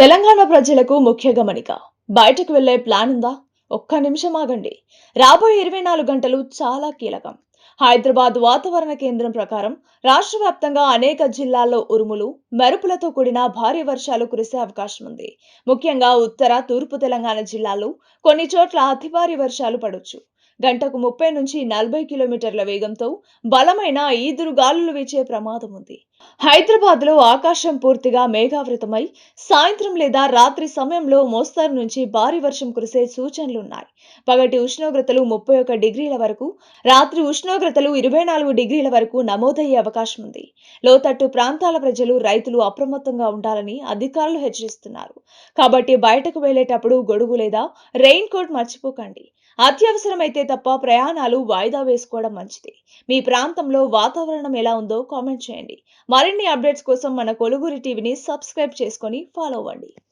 తెలంగాణ ప్రజలకు ముఖ్య గమనిక. బయటకు వెళ్ళే ప్లాన్ ఉందా? ఒక్క నిమిషం ఆగండి. రాబోయే ఇరవై నాలుగు గంటలు చాలా కీలకం. హైదరాబాద్ వాతావరణ కేంద్రం ప్రకారం రాష్ట్ర వ్యాప్తంగా అనేక జిల్లాల్లో ఉరుములు మెరుపులతో కూడిన భారీ వర్షాలు కురిసే అవకాశం ఉంది. ముఖ్యంగా ఉత్తర తూర్పు తెలంగాణ జిల్లాల్లో కొన్ని చోట్ల అతి భారీ వర్షాలు పడొచ్చు. గంటకు ముప్పై నుంచి నలభై కిలోమీటర్ల వేగంతో బలమైన ఈదురు గాలులు వీచే ప్రమాదం ఉంది. హైదరాబాద్లో ఆకాశం పూర్తిగా మేఘావృతమై సాయంత్రం లేదా రాత్రి సమయంలో మోస్తరు నుంచి భారీ వర్షం కురిసే సూచనలున్నాయి. పగటి ఉష్ణోగ్రతలు ముప్పై ఒక డిగ్రీల వరకు రాత్రి ఉష్ణ ఉష్ణోగ్రతలు ఇరవై నాలుగు డిగ్రీల వరకు నమోదయ్యే అవకాశం ఉంది. లోతట్టు ప్రాంతాల ప్రజలు రైతులు అప్రమత్తంగా ఉండాలని అధికారులు హెచ్చరిస్తున్నారు. కాబట్టి బయటకు వెళ్ళేటప్పుడు గొడుగు లేదా రెయిన్ కోట్ మర్చిపోకండి. అత్యవసరమైతే తప్ప ప్రయాణాలు వాయిదా వేసుకోవడం మంచిది. మీ ప్రాంతంలో వాతావరణం ఎలా ఉందో కామెంట్ చేయండి. మరిన్ని అప్డేట్స్ కోసం మన కొలుగురి టీవీని సబ్స్క్రైబ్ చేసుకొని ఫాలో అవ్వండి.